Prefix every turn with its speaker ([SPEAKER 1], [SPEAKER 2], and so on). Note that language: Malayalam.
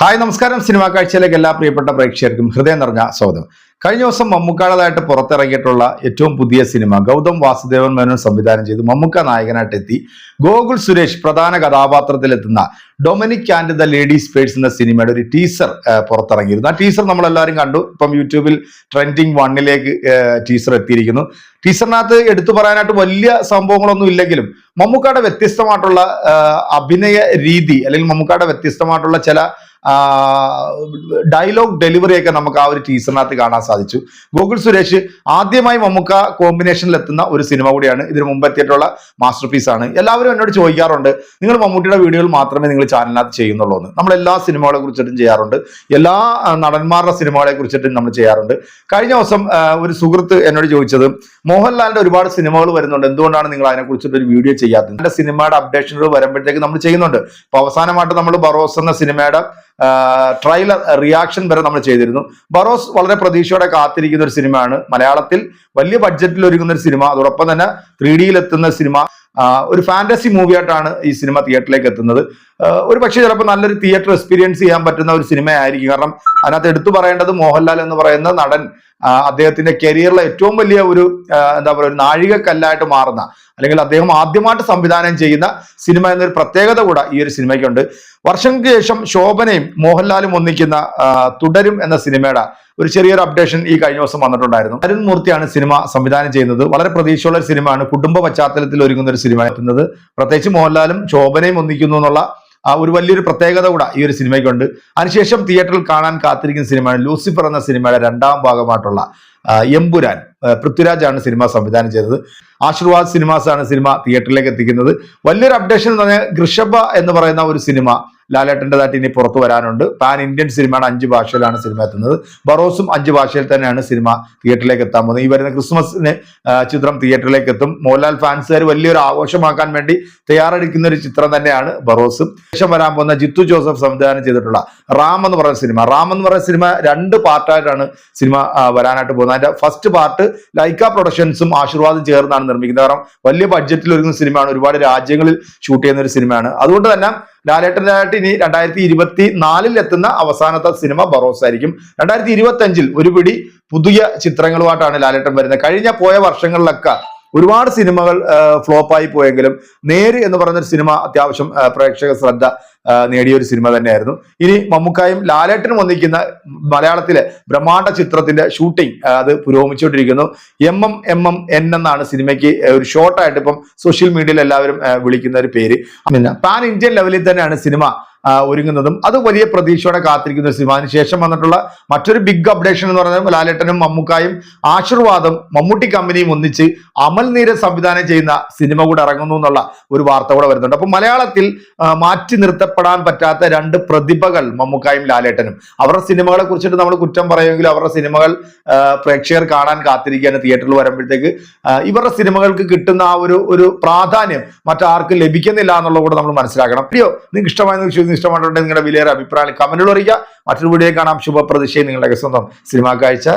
[SPEAKER 1] ഹായ് നമസ്കാരം. സിനിമാ കാഴ്ചയിലേക്ക് എല്ലാ പ്രിയപ്പെട്ട പ്രേക്ഷകർക്കും ഹൃദയം നിറഞ്ഞ സ്വാഗതം. കഴിഞ്ഞ ദിവസം മമ്മൂക്കാളതായിട്ട് പുറത്തിറങ്ങിയിട്ടുള്ള ഏറ്റവും പുതിയ സിനിമ ഗൗതം വാസുദേവൻ മേനോൻ സംവിധാനം ചെയ്ത് മമ്മൂക്ക നായകനായിട്ട് എത്തി ഗോകുൽ സുരേഷ് പ്രധാന കഥാപാത്രത്തിലെത്തുന്ന Dominic and the ladies purse എന്ന സിനിമയുടെ ഒരു ടീസർ പുറത്തിറങ്ങിയിരുന്നു. ആ ടീസർ നമ്മളെല്ലാവരും കണ്ടു. ഇപ്പം യൂട്യൂബിൽ ട്രെൻഡിങ് വണ്ണിലേക്ക് ടീസർ എത്തിയിരിക്കുന്നു. ടീസറിനകത്ത് എടുത്തു പറയാനായിട്ട് വലിയ സംഭവങ്ങളൊന്നും ഇല്ലെങ്കിലും മമ്മൂക്കയുടെ വ്യത്യസ്തമായിട്ടുള്ള അഭിനയ രീതി അല്ലെങ്കിൽ മമ്മൂക്കയുടെ വ്യത്യസ്തമായിട്ടുള്ള ചില ഡയലോഗ് ഡെലിവറി ഒക്കെ നമുക്ക് ആ ഒരു ടീസറിനകത്ത് കാണാൻ സാധിച്ചു. ഗോകുൽ സുരേഷ് ആദ്യമായി മമ്മുക്ക കോമ്പിനേഷനിൽ എത്തുന്ന ഒരു സിനിമ കൂടിയാണ്. ഇതിന് മുമ്പ് എത്തിയിട്ടുള്ള മാസ്റ്റർ പീസാണ് എല്ലാവരും എന്നോട് ചോദിക്കാറുണ്ട് നിങ്ങൾ മമ്മൂട്ടിയുടെ വീഡിയോകൾ മാത്രമേ നിങ്ങൾ ചാനലിനകത്ത് ചെയ്യുന്നുള്ളൂ എന്ന്. നമ്മൾ എല്ലാ സിനിമകളെ കുറിച്ചിട്ടും ചെയ്യാറുണ്ട്. എല്ലാ നടന്മാരുടെ സിനിമകളെ കുറിച്ചിട്ടും നമ്മൾ ചെയ്യാറുണ്ട്. കഴിഞ്ഞ ദിവസം ഒരു സുഹൃത്ത് എന്നോട് ചോദിച്ചത് മോഹൻലാലിന്റെ ഒരുപാട് സിനിമകൾ വരുന്നുണ്ട്. എന്തുകൊണ്ടാണ് നിങ്ങൾ അതിനെ കുറിച്ചിട്ട് ഒരു വീഡിയോ ചെയ്യാത്തത്? എന്റെ സിനിമയുടെ അപ്ഡേഷനുകൾ വരുമ്പോഴത്തേക്ക് നമ്മൾ ചെയ്യുന്നുണ്ട്. അപ്പൊ അവസാനമായിട്ട് നമ്മൾ ബറോസ് എന്ന സിനിമയുടെ ട്രailer റിയാക്ഷൻ വരെ നമ്മൾ ചെയ്തിരുന്നു. ബറോസ് വളരെ പ്രതീക്ഷയോടെ കാത്തിരിക്കുന്ന ഒരു സിനിമയാണ്. മലയാളത്തിൽ വലിയ ബഡ്ജറ്റിൽ ഒരുങ്ങുന്ന ഒരു സിനിമ. അതോടൊപ്പം തന്നെ ത്രീ ഡിയിൽ എത്തുന്ന സിനിമ. ഒരു ഫാന്റസി മൂവിയായിട്ടാണ് ഈ സിനിമ തിയേറ്ററിലേക്ക് എത്തുന്നത്. ഒരു പക്ഷേ ചിലപ്പോൾ നല്ലൊരു തിയേറ്റർ എക്സ്പീരിയൻസ് ചെയ്യാൻ പറ്റുന്ന ഒരു സിനിമയായിരിക്കും. കാരണം അതിനകത്ത് എടുത്തു പറയേണ്ടത് മോഹൻലാൽ എന്ന് പറയുന്ന നടൻ അദ്ദേഹത്തിന്റെ കരിയറിലെ ഏറ്റവും വലിയ ഒരു എന്താ പറയുക ഒരു നാഴികക്കല്ലായിട്ട് മാറുന്ന അല്ലെങ്കിൽ അദ്ദേഹം ആദ്യമായിട്ട് സംവിധാനം ചെയ്യുന്ന സിനിമ എന്നൊരു പ്രത്യേകത കൂടെ ഈ ഒരു സിനിമയ്ക്കുണ്ട്. വർഷങ്ങൾക്ക് ശേഷം ശോഭനയും മോഹൻലാലും ഒന്നിക്കുന്ന തുടരും എന്ന സിനിമയുടെ ഒരു ചെറിയൊരു അപ്ഡേഷൻ ഈ കഴിഞ്ഞ ദിവസം വന്നിട്ടുണ്ടായിരുന്നു. അരുൺ മൂർത്തിയാണ് സിനിമ സംവിധാനം ചെയ്യുന്നത്. വളരെ പ്രതീക്ഷയുള്ള ഒരു സിനിമയാണ്. കുടുംബ പശ്ചാത്തലത്തിൽ ഒരുങ്ങുന്ന ഒരു സിനിമ എത്തുന്നത് പ്രത്യേകിച്ച് മോഹൻലാലും ശോഭനയും ഒന്നിക്കുന്നു എന്നുള്ള ഒരു വലിയൊരു പ്രത്യേകത കൂടെ ഈ ഒരു സിനിമയ്ക്കുണ്ട്. അതിനുശേഷം തിയേറ്ററിൽ കാണാൻ കാത്തിരിക്കുന്ന സിനിമയാണ് ലൂസിഫർ എന്ന സിനിമയുടെ രണ്ടാം ഭാഗമായിട്ടുള്ള എമ്പുരാൻ ആ, പൃഥ്വിരാജാണ് സിനിമ സംവിധാനം ചെയ്തത്. ആശീർവാദ് സിനിമാസ് ആണ് സിനിമ തിയേറ്ററിലേക്ക് എത്തിക്കുന്നത്. വലിയൊരു അപ്ഡേഷൻ എന്ന് പറഞ്ഞാൽ ഋഷഭ എന്ന് പറയുന്ന ഒരു സിനിമ ലാലേട്ടന്റെതായിട്ട് ഇനി പുറത്തു വരാനുണ്ട്. പാൻ ഇന്ത്യൻ സിനിമയാണ് അഞ്ച് ഭാഷയിലാണ് സിനിമ എത്തുന്നത്. ബറോസും അഞ്ച് ഭാഷയിൽ തന്നെയാണ് സിനിമ തിയേറ്ററിലേക്ക് എത്താൻ പോകുന്നത്. ഈ വരുന്ന ക്രിസ്മസിന് ചിത്രം തിയേറ്ററിലേക്ക് എത്തും. മോഹൻലാൽ ഫാൻസുകാർ വലിയൊരു ആഘോഷമാക്കാൻ വേണ്ടി തയ്യാറെടുക്കുന്ന ഒരു ചിത്രം തന്നെയാണ് ബറോസും ശേഷം വരാൻ പോകുന്ന ജിത്തു ജോസഫ് സംവിധാനം ചെയ്തിട്ടുള്ള റാം എന്ന് പറയുന്ന സിനിമ റാം എന്ന് പറയുന്ന സിനിമ രണ്ട് പാർട്ടായിട്ടാണ് സിനിമ വരാനായിട്ട് പോകുന്നത്. അതിന്റെ ഫസ്റ്റ് പാർട്ട് ലൈക്ക പ്രൊഡക്ഷൻസും ആശീർവാദം ചേർന്നാണ് നിർമ്മിക്കുന്നത്. കാരണം വലിയ ബഡ്ജറ്റിൽ ഒരുങ്ങുന്ന സിനിമയാണ് ഒരുപാട് രാജ്യങ്ങളിൽ ഷൂട്ട് ചെയ്യുന്ന ഒരു സിനിമയാണ് അതുകൊണ്ട് തന്നെ ലാലേട്ടനായിട്ട് ഇനി രണ്ടായിരത്തി ഇരുപത്തി നാലിൽ എത്തുന്ന അവസാനത്തെ സിനിമ ബറോസ് ആയിരിക്കും. രണ്ടായിരത്തി ഇരുപത്തി അഞ്ചിൽ ഒരു പിടി പുതിയ ചിത്രങ്ങളുമായിട്ടാണ് ലാലേട്ടൻ വരുന്നത്. കഴിഞ്ഞ പോയ വർഷങ്ങളിലൊക്കെ ഒരുപാട് സിനിമകൾ ഫ്ലോപ്പായി പോയെങ്കിലും നേര് എന്ന് ഒരു സിനിമ അത്യാവശ്യം പ്രേക്ഷക ശ്രദ്ധ നേടിയ ഒരു സിനിമ തന്നെയായിരുന്നു. ഇനി മമ്മൂക്കായും ലാലേട്ടനും ഒന്നിക്കുന്ന മലയാളത്തിലെ ബ്രഹ്മാണ്ഡ ചിത്രത്തിന്റെ ഷൂട്ടിംഗ് അത് പുരോഗമിച്ചുകൊണ്ടിരിക്കുന്നു. M M M M N എന്നാണ് സിനിമയ്ക്ക് ഒരു ഷോർട്ടായിട്ട് ഇപ്പം സോഷ്യൽ മീഡിയയിൽ എല്ലാവരും വിളിക്കുന്ന ഒരു പേര്. പാൻ ഇന്ത്യൻ ലെവലിൽ തന്നെയാണ് സിനിമ ഒരുങ്ങുന്നതും അത് വലിയ പ്രതീക്ഷയോടെ കാത്തിരിക്കുന്ന സിനിമ. അതിനുശേഷം വന്നിട്ടുള്ള മറ്റൊരു ബിഗ് അപ്ഡേഷൻ എന്ന് പറയുന്നത് ലാലേട്ടനും മമ്മൂക്കായും ആശീർവാദം മമ്മൂട്ടി കമ്പനിയും ഒന്നിച്ച് അമൽ നീര സംവിധാനം ചെയ്യുന്ന സിനിമ കൂടെ ഇറങ്ങുന്നു എന്നുള്ള ഒരു വാർത്ത കൂടെ വരുന്നുണ്ട്. അപ്പൊ മലയാളത്തിൽ മാറ്റി നിർത്തപ്പെടാൻ പറ്റാത്ത രണ്ട് പ്രതിഭകൾ മമ്മൂക്കായും ലാലേട്ടനും. അവരുടെ സിനിമകളെ കുറിച്ചിട്ട് നമ്മൾ കുറ്റം പറയുമെങ്കിലും അവരുടെ സിനിമകൾ പ്രേക്ഷകർ കാണാൻ കാത്തിരിക്കുകയാണ് തിയേറ്ററിൽ വരുമ്പോഴത്തേക്ക്. ഇവരുടെ സിനിമകൾക്ക് കിട്ടുന്ന ആ ഒരു ഒരു പ്രാധാന്യം മറ്റാർക്കും ലഭിക്കുന്നില്ല എന്നുള്ളത് കൂടെ നമ്മൾ മനസ്സിലാക്കണം. വീഡിയോ നിങ്ങൾക്ക് ഇഷ്ടമായെന്ന് വിശ്വസിക്കുന്നു ഇഷ്ടമായിട്ടുണ്ടെങ്കിൽ നിങ്ങളുടെ വിലയേറെ അഭിപ്രായം കമന്റുകൾ അറിയിക്കുക. മറ്റൊരു വീഡിയോ കാണാം. ശുഭപ്രതിഷ്ഠയും നിങ്ങളുടെ സ്വന്തം സിനിമാ കാഴ്ച.